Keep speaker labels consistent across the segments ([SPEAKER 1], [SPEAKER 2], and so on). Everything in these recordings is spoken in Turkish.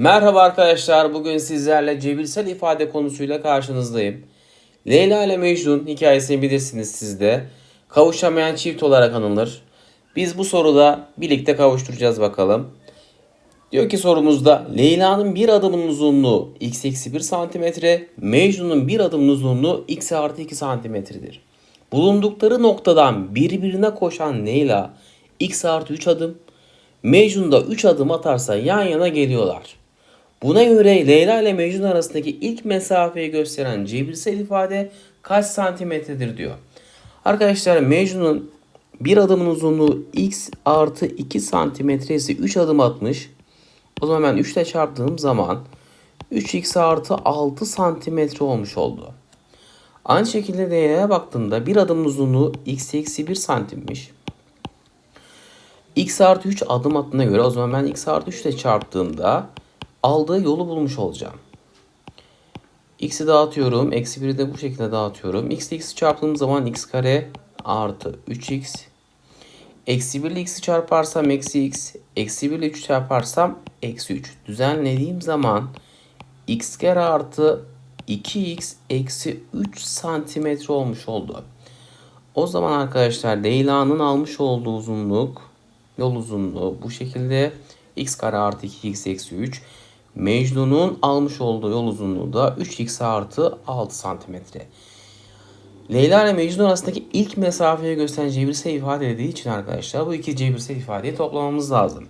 [SPEAKER 1] Merhaba arkadaşlar. Bugün sizlerle cebirsel ifade konusuyla karşınızdayım. Leyla ile Mecnun hikayesini bilirsiniz siz de. Kavuşamayan çift olarak anılır. Biz bu soruda birlikte kavuşturacağız bakalım. Diyor ki sorumuzda Leyla'nın bir adımın uzunluğu x eksi 1 santimetre, Mecnun'un bir adımın uzunluğu x artı 2 santimetredir. Bulundukları noktadan birbirine koşan Leyla x artı 3 adım, Mecnun da 3 adım atarsa yan yana geliyorlar. Buna göre Leyla ile Mecnun arasındaki ilk mesafeyi gösteren cebirsel ifade kaç santimetredir diyor. Arkadaşlar Mecnun'un bir adımın uzunluğu x artı 2 santimetre ise 3 adım atmış. O zaman ben 3 ile çarptığım zaman 3x artı 6 santimetre olmuş oldu. Aynı şekilde Leyla'ya baktığımda bir adımın uzunluğu x eksi 1 santimmiş. x artı 3 adım attığına göre o zaman ben x artı 3 ile çarptığımda aldığı yolu bulmuş olacağım. x'i dağıtıyorum. Eksi 1'i de bu şekilde dağıtıyorum. x ile x'i çarptığım zaman x kare artı 3x. Eksi 1 ile x'i çarparsam eksi x. Eksi 1 ile 3 çarparsam eksi 3. Düzenlediğim zaman x kare artı 2x eksi 3 santimetre olmuş oldu. O zaman arkadaşlar Leyla'nın almış olduğu uzunluk yol uzunluğu bu şekilde x kare artı 2x eksi 3. Mecnun'un almış olduğu yol uzunluğu da 3x artı 6 santimetre. Leyla ile Mecnun arasındaki ilk mesafeyi gösteren cebirsel ifade dediği için arkadaşlar bu iki cebirsel ifadeyi toplamamız lazım.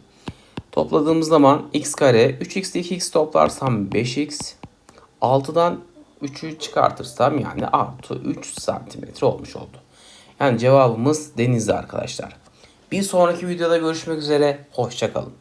[SPEAKER 1] Topladığımız zaman x kare 3x ile 2x toplarsam 5x 6'dan 3'ü çıkartırsam yani artı 3 santimetre olmuş oldu. Yani cevabımız denizli arkadaşlar. Bir sonraki videoda görüşmek üzere. Hoşçakalın.